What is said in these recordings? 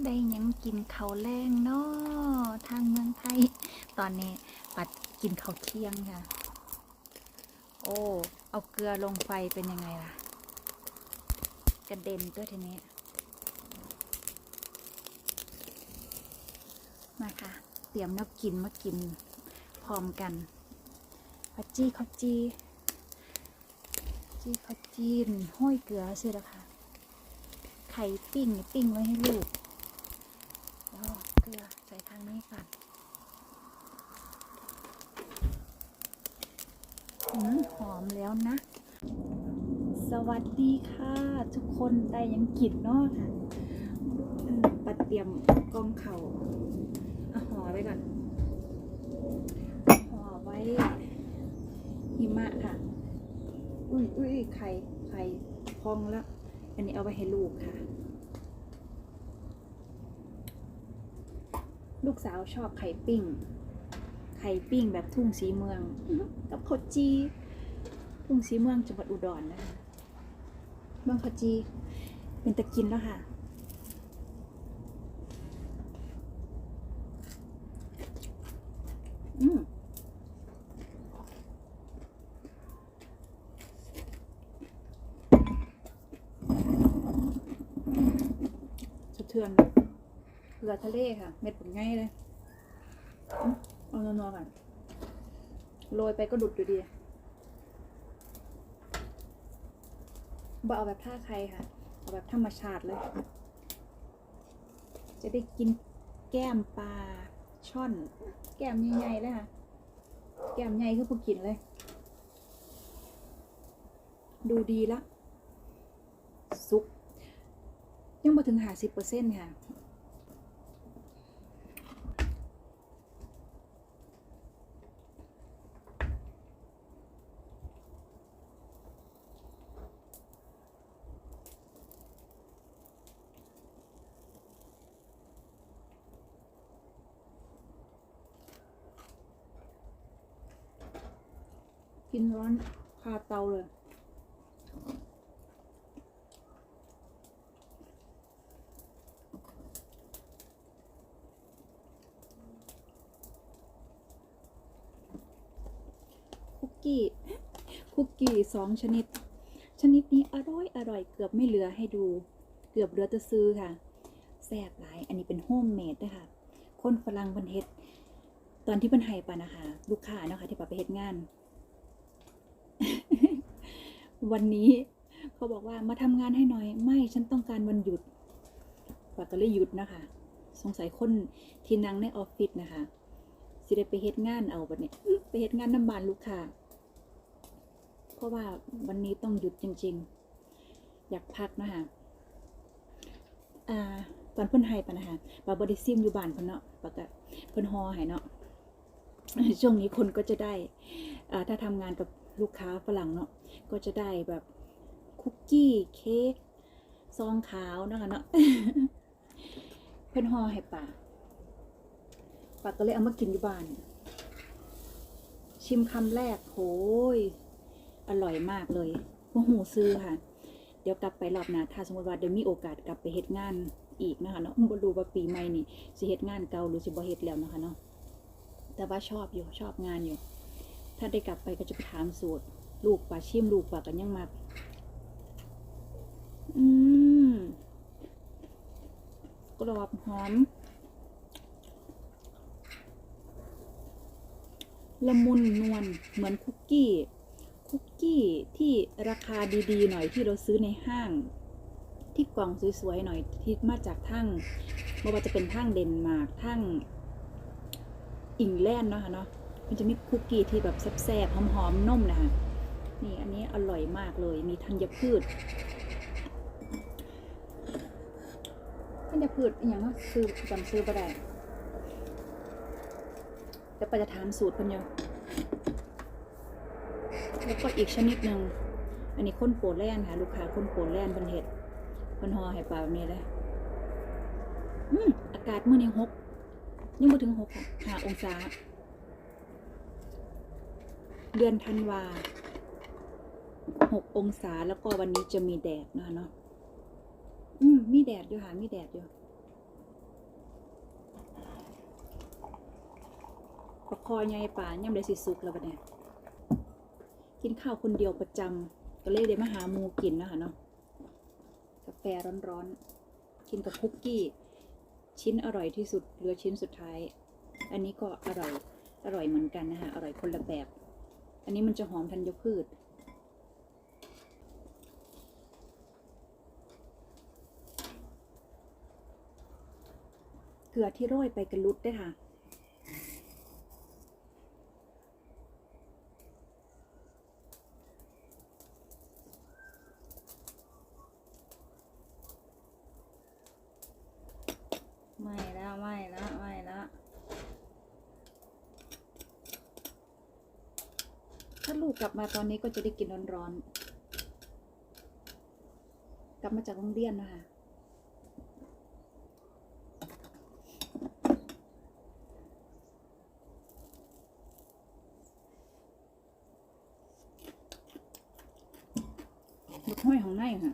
ได้ยังกินข้าวแรงเนาะทางเมืองไทย ตอนนี้ปัดกินข้าวเที่ยงค่ะ โอ้ เอาเกลือลงไฟเป็นยังไงล่ะ กระเด็นตัวทีนี้ มาค่ะ เตรียมนักกินมากิน พร้อมกันพัดจี้ข้าวจีจี้ข้าวจีนห้อยเกลือใช่แล้วค่ะ ไข่ปิ้งปิ้งไว้ให้ลูก แล้วเกลือใส่ทางนี้ก่อน หอมแล้วนะ สวัสดีค่ะ ทุกคนได้หยังกินเนาะค่ะปัดเตรียมกองเขาเอาห่อไว้ก่อนห่อไว้หิมะค่ะ อุ้ยอุ้ยไข่ไข่พองแล้ว อันนี้เอาไว้ให้ลูกค่ะ ลูกสาวชอบไข่ปิ้ง ไข่ปิ้งแบบทุ่งสีเมือง กับข้าวจี ทุ่งสีเมืองจังหวัดอุดรนะคะบางขจี เป็นตะกินแล้วค่ะ อืมสะเทือนเกลือทะเลค่ะ เม็ดผมง่ายเลยอเอานอนๆก่อนโรยไปก็ดุดอยู่ดี บ่เอาแบบท่าใครค่ะ เอาแบบธรรมชาติเลย จะได้กินแก้มปลาช่อน แก้มใหญ่ๆเลยค่ะ แก้มใหญ่คือผู้กินเลย ดูดีละซุกยังมาถึงหาสิบเปอร์เซ็นต์ค่ะ ร้อนคาเตาเลย คุกกี้ คุกกี้สองชนิด ชนิดนี้อร่อย อร่อยเกือบไม่เหลือให้ดู เกือบเหลือจะซื้อค่ะแซ่บหลาย อันนี้เป็นโฮมเมดนะคะคนฝรั่งเพันเฮ็ดตอนที่เพันไห้ปะนะคะ ลูกค้าเนาะคะที่ปะไปเฮ็ดงาน วันนี้ เขาบอกว่ามาทำงานให้หน่อย ไม่ฉันต้องการวันหยุดปะก็เลยหยุดนะคะ สงสัยคนที่นั่งในออฟฟิศนะคะสิได้ไปเฮ็ดงานเอาบัดนี้ไปเฮ็ดงานน้ำบานลูกค้าเพราะว่าวันนี้ต้องหยุดจริง ๆ อยากพักนะคะอ่าตอนเพิ่นให้ปะนะคะปาบริซิมอยู่บ้านเพิ่นเนาะปะกะเพิ่นฮอให้เนาะช่วงนี้คนก็จะได้ ถ้าทำงานกับ ลูกค้าฝรั่งเนาะก็จะได้แบบคุกกี้เค้กซองขาวนะคะเนาะเพิ่นฮอให้ป่าป่าก็เลยเอามากินอยู่บ้าน ชิมคำแรกโหยอร่อยมากเลยว่าหูซื้อค่ะ เดี๋ยวกลับไปรอบหน้าถ้าสมมติว่าเดี๋ยวมีโอกาสกลับไปเฮ็ดงานอีกนะคะเนาะบ่รู้ว่าปีใหม่นี่สิเฮ็ดงานเก่าหรือสิบ่เฮ็ดแล้วนะคะเนาะแต่ว่าชอบอยู่ชอบงานอยู่ ถ้าได้กลับไปก็จะไปถามสูตร ลูกปลาชิมลูกปลากันยังมักอืมกรอบหอม ละมุนนวลเหมือนคุกกี้ คุกกี้ที่ราคาดีๆ หน่อยที่เราซื้อในห้าง ที่กล่องสวยๆหน่อยที่มาจากทั้งไม่ว่าจะเป็นทั้งเดนมาร์กทั้งอิงแลนด์เนาะค่ะเนาะ มันจะมีคุกกี้ที่แบบแซ่บๆหอมๆนุ่มนะคะนี่อันนี้อร่อยมากเลย มีธัญพืชธัญพืชอย่างว่าซื้อจำซื้อบ่ได้แต่ไปจะถามสูตรเพิ่นอยู่แล้วก็อีกชนิดหนึ่งอันนี้ข้นโปแลนค่ะ ลูกค้าข้นโปแลนด์เป็นเห็ดเป็นหอให้ปลาแบบนี้เลยอืมอากาศเมื่อนี้หกยังไม่ถึงหกค่ะห้าองศา เดือนธันวาหกองศาแล้วก็วันนี้จะมีแดดนะคะเนาะ อืม มีแดดอยู่หามีแดดอยู่ประคอยใหญ่ป่าย่ำเลยสิสุกแล้วบัดเนี่ยกินข้าวคนเดียวประจำก็เลยได้มาหามูกินนะคะเนาะ กาแฟร้อนๆ กินกับคุกกี้ ชิ้นอร่อยที่สุดเหลือชิ้นสุดท้าย อันนี้ก็อร่อย อร่อยเหมือนกันนะคะ อร่อยคนละแบบ อันนี้มันจะหอมธัญพืช เกลือที่โรยไปกระลุดได้วยค่ะ ไม่แล้วไม่แล้วไม่แล้ว ถ้าลูกกลับมาตอนนี้ก็จะได้กินร้อนๆ กลับมาจากโรงเรียนนะคะ ลูกห้อยของในค่ะ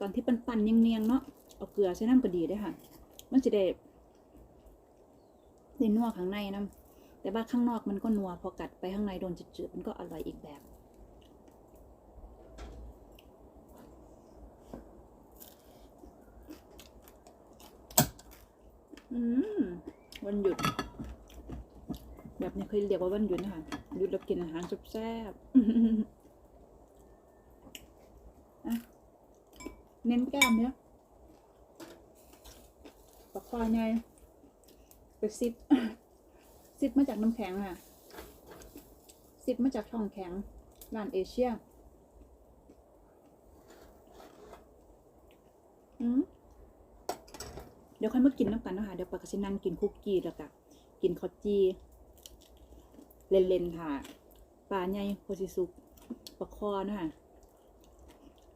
ตอนที่ปั่นๆเนียงๆ เนาะ เอาเกลือใส่น้ำก็ดีเด้ค่ะ มันจะได้ได้นัวข้างในน้ำ แต่ว่าข้างนอกมันก็นัว พอกัดไปข้างในโดนจืดๆมันก็อร่อยอีกแบบอืมวันหยุด แบบนี้เคยเรียกว่าวันหยุดนะคะหยุดแล้วกินอาหารแซ่บๆเน้นแก้มเนี่ยปลาคอไงไปซิด ซิดมาจากน้ำแข็งค่ะซิดมาจากช่องแข็งร้านเอเชียอืมเดี๋ยวค่อยมากินน้ำกันนะคะเดี๋ยวปากกาชินังกินคุกกี้แล้วก็กินข้าวจีเล่นๆค่ะปลาใหญ่โคชิซุกปลาคอนะคะ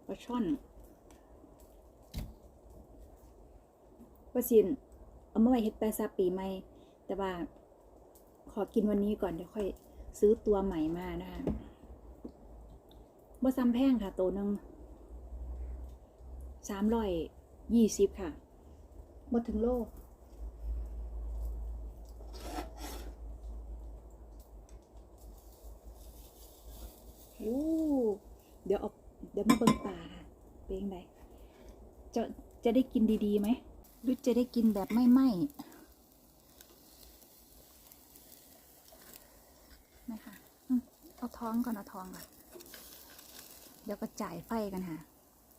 ปลาช่อนปลาซินเอามาไว้เฮ็ดแปรซาปีใหม่แต่ว่า ขอกินวันนี้ก่อนเดี๋ยวค่อยซื้อตัวใหม่มานะคะบ่ซ้ำแพงค่ะ ตัวนึงสามร้อยยี่สิบค่ะบ่ถึงโลโอ้เดี๋ยวเอาเดี๋ยวมาเบิ่งป่าค่ะเป็นยังไงจะจะได้กินดีๆไหมหรือจะได้กินแบบไม่ไหม้ค่ะอืม เอาท้องก่อนเอาท้องก่อน เดี๋ยวก็จ่ายไฟกันค่ะ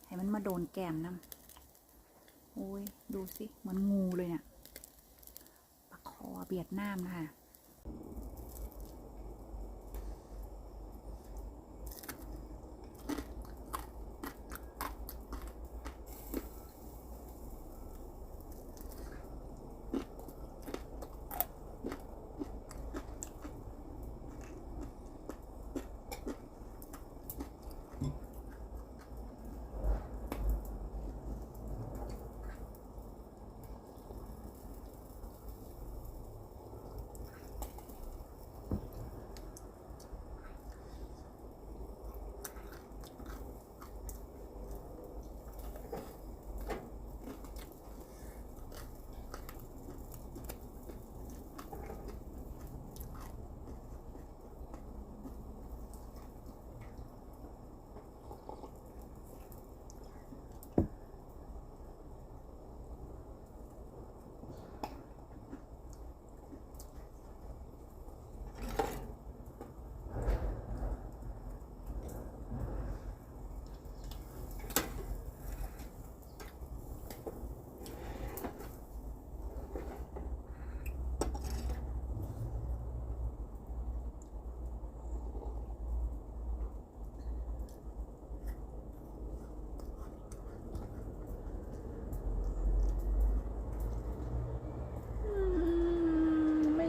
ให้มันมาโดนแก้มน้ำโอ้ย ดูสิ เหมือนงูเลยเนี่ยปลาคอเบียดน้ำนะคะ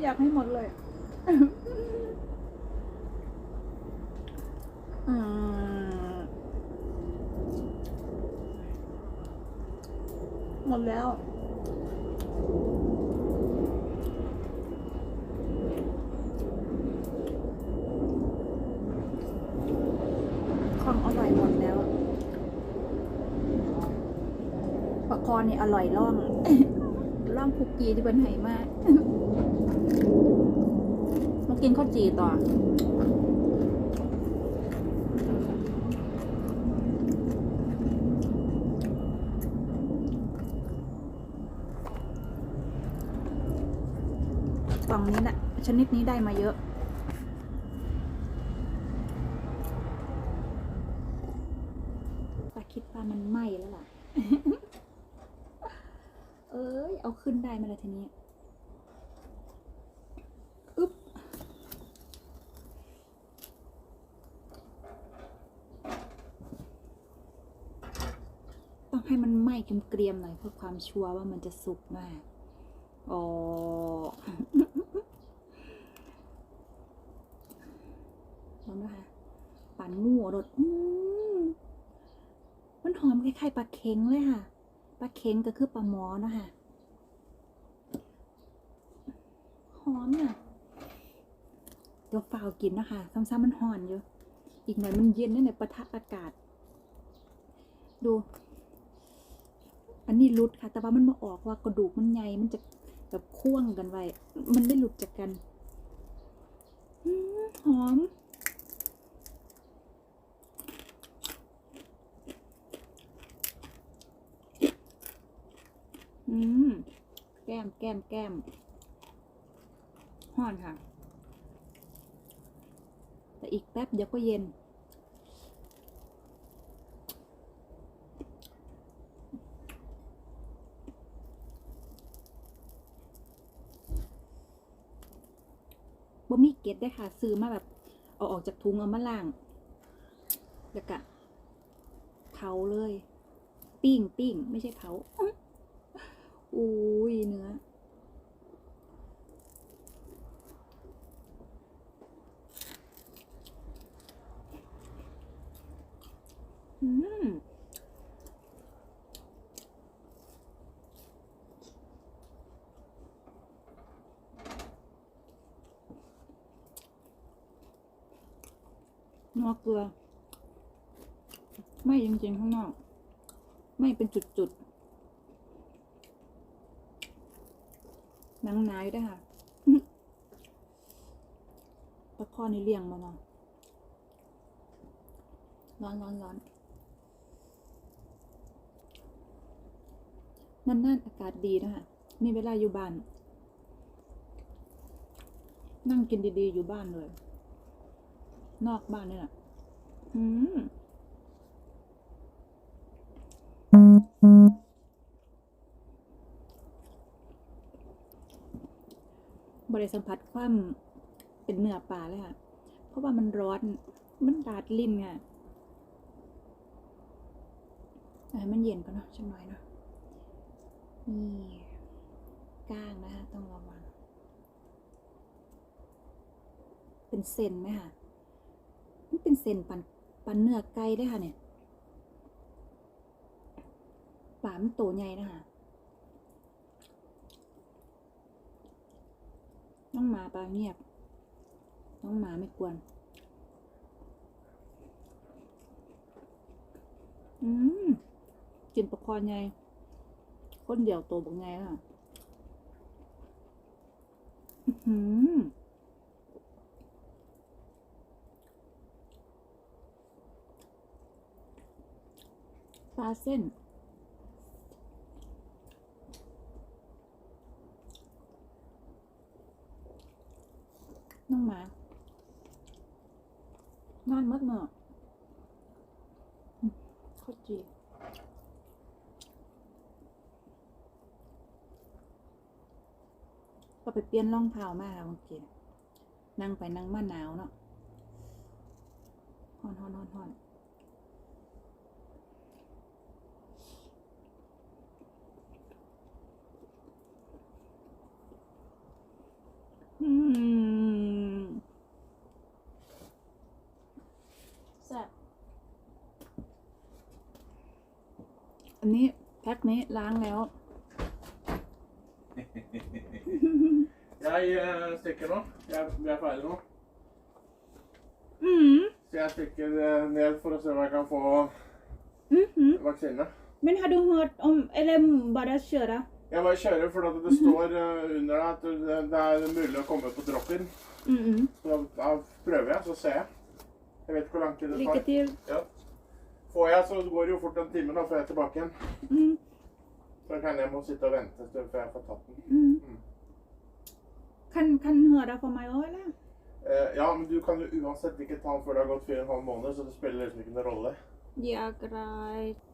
อยากให้หมดเลย อืม หมดแล้วของอร่อยหมดแล้วปลาคอนี่อร่อยร่อง ร่องคุกกี้ที่เป็นไหมาก กินข้าวจีต่อกล่องนี้นะชนิดนี้ได้มาเยอะ ปาคิดว่ามันไหม้แล้วล่ะ เอ้ย เอาขึ้นได้มาแล้วทีนี้ อึ๊บ ต้องให้มันไหม้ เกรียมๆหน่อยเพื่อความชัวร์ว่ามันจะสุกมากอ๋อลองนะคะปั่นงูรสมมันหอมคล้ายๆปลาเค็งเลยค่ะ ปลาเค็งก็คือปลาหมอนะคะหอมอะเดี๋ยวฝ่ากินนะคะซ้ำๆมันหอนอยู่ อีกหน่อยมันเย็นนี่ในประทะอากาศ ดู อันนี้รุดค่ะ แต่ว่ามันมาออกว่ากระดูกมันใหญ่มันจะแบบพ่วงกันไว้ มันไม่หลุดจากกันอหอม อืม แก้มแก้มแก้มห่อนค่ะ แต่อีกแป๊บเดี๋ยวก็เย็น บ่มีเกล็ดได้ค่ะ ซื้อมาแบบเอาออกจากถุงเอามาล่าง แล้วก็เผาเลย ปิ้งปิ้งไม่ใช่เผาอุ้ยเนื้อ อืม นัวเกลือ ไม่จริงๆข้างนอก ไม่เป็นจุดๆหนังหนายด้วยค่ะปลาคอนี่เลี้ยงมาเนาะร้อนร้อนร้อนนั่นนั่นอากาศดีนะคะ มีเวลาอยู่บ้าน นั่งกินดีๆ อยู่บ้านเลย นอกบ้านเนี่ยแหละ อืมบริสัมผัสความเป็นเนื้อปลาเลยค่ะ เพราะว่ามันร้อน มันดาดลิ้นค่ะเอาให้มันเย็นก่อนเนาะชักหน่อยเนาะนี่ก้างนะคะต้องระวัง เป็นเซนไหมคะมันเป็นเซนปัน ปันเนื้อไก่ได้ค่ะเนี่ยปลามันโตใหญ่นะคะน้องหมาปลาเงียบ น้องหมาไม่กวน อืมกินปลาคอนไงคนเดียวโตบักไงล่ะ อื้อ ปลาเส้น น้องหมานอนมดเมื่ออืมโคตรจีก็ไปเปลี่ยนรองเท้ามาค่ะเมื่อกี้นั่งไปนั่งมาหนาวเนาะฮอนฮอนฮอนฮอน นี้ล้างแล้ว Jeg eh, stikker nå. Jeg, vi er ferdige nå. อืม Så jeg stikker eh, ned for å se om jeg kan få อือหือ vaksine. Men har du hørt om Eller bare kjøre? Jeg bare kjører fordi at det står eh, under deg at det, det er mulig å komme på drop-in. อืมอืม Så da, da prøver jeg, så ser jeg. Jeg vet ikke hvor lang tid det ลิก tar. ติล Ja. Får jeg, så går det jo fort en time, da får jeg tilbake igjen. อืม Så kan jeg må sitte og vente en stund før jeg får tatt den. Mm. Mm. Kan, kan den høre på meg òg, eller? Eh, ja, men du kan jo uansett ikke ta den før det har gått fire og en halv måned, så det spiller liksom ikke noen rolle. Ja, greit.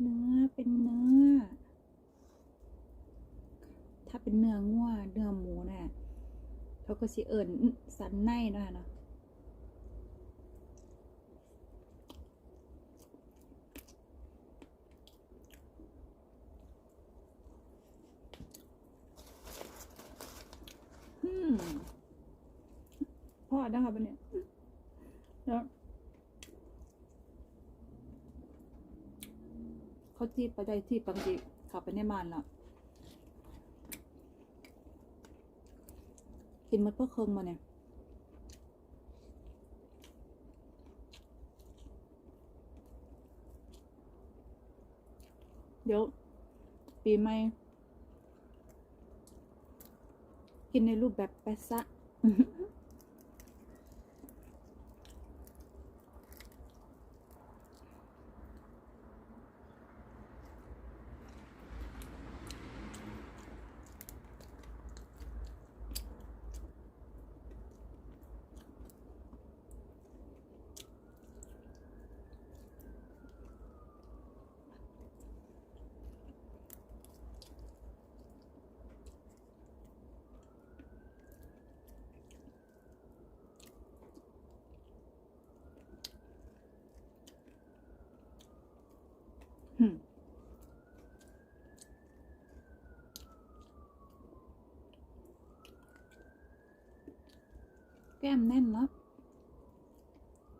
เนื้อเป็นเนื้อ ถ้าเป็นเนื้องัวเนื้อหมูน่ะเขาก็สิเอิญสันในนาะเนาะพ่อได้ค่ะปะเนี่ยแล้ว เขาจีบไปได้ที่บางทีเขับไปในมานแล้วกินมันก็เคืองมาเนี่ยเดี๋ยว ปีใหม่กินในรูปแบบแปะซะ อืม แก้มแน่นเนาะ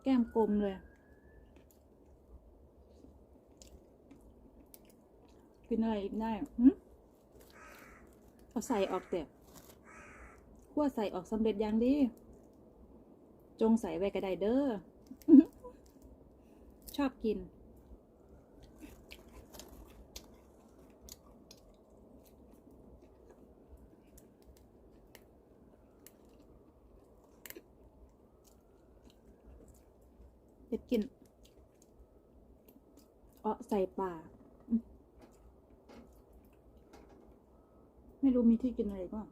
แก้มกลมเลย กินอะไรอีกได้เอาใส่ออกแต่ขั้วใส่ออกสำเร็จอย่างดี จงใส่ไว้ก็ได้เด้อ ชอบกิน เด็ดกินเอ้อใส่ปาอืมไม่รู้มีที่กินอะไรบ้าง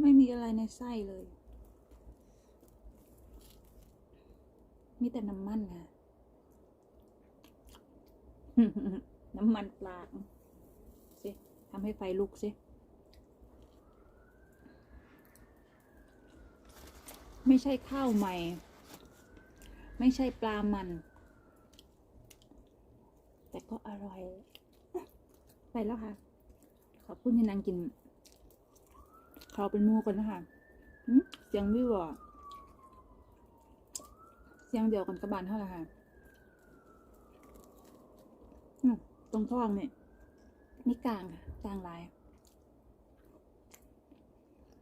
ไม่มีอะไรในไส้เลย มีแต่น้ำมันค่ะ น้ำมันปลา ทำให้ไฟลุกสิไม่ใช่ข้าวใหม่ ไม่ใช่ปลามัน แต่ก็อร่อย ไปแล้วค่ะ ขอบคุณที่นางกินเขาเป็นมูกันนะคะเสียงวิวอะเสียงเดียวกันกับบานเท่าไหร่ค่ะตรงท้องเนี่ย นี่กลางค่ะกลางลาย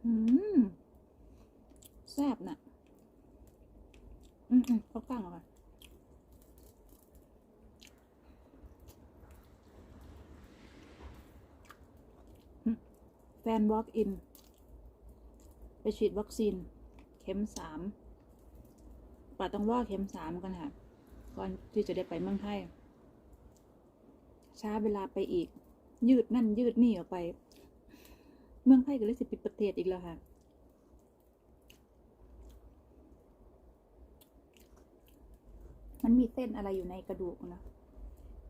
อืมแซ่บน่ะ อืมเขากลางออืมแฟน walk in ไปฉีดวัคซีน เข็มสามป่าต้องรอเข็มสามกันค่ะ ก่อนที่จะได้ไปเมืองไทยช้าเวลาไปอีก ยืดนั่นยืดนี่ออกไป เมืองไทยก็เลยสิปิดประเทศอีกแล้วค่ะ มันมีเส้นอะไรอยู่ในกระดูกนะ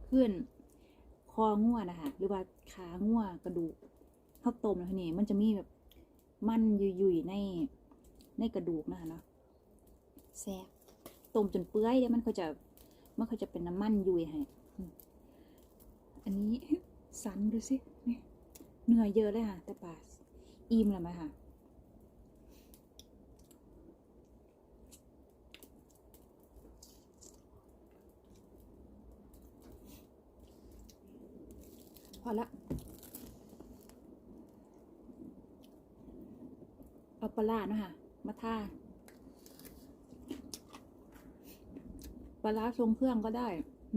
ขึ้นคอง่วนะคะหรือว่าขาง่วกระดูกข้าวต้มแล้วนี้มันจะมีแบบมันยุยๆในในกระดูกนะคะเนาะแซ่บต้มจนเปื่อยเดี๋ยวมันก็จะมันก็จะเป็นน้ำมันยุยให้อันนี้ สันดูสินี่เหนื่อยเยอะเลยค่ะ แต่ป่าอิ่มแล้วไหมค่ะ พอละ เอาปลาเนาะค่ะ มาท่าปลาร้าทรงเครื่องก็ได้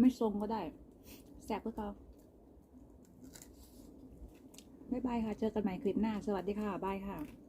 ไม่ทรงก็ได้แสบก็เขา บ๊ายบายค่ะ เจอกันใหม่คลิปหน้า สวัสดีค่ะ บายค่ะ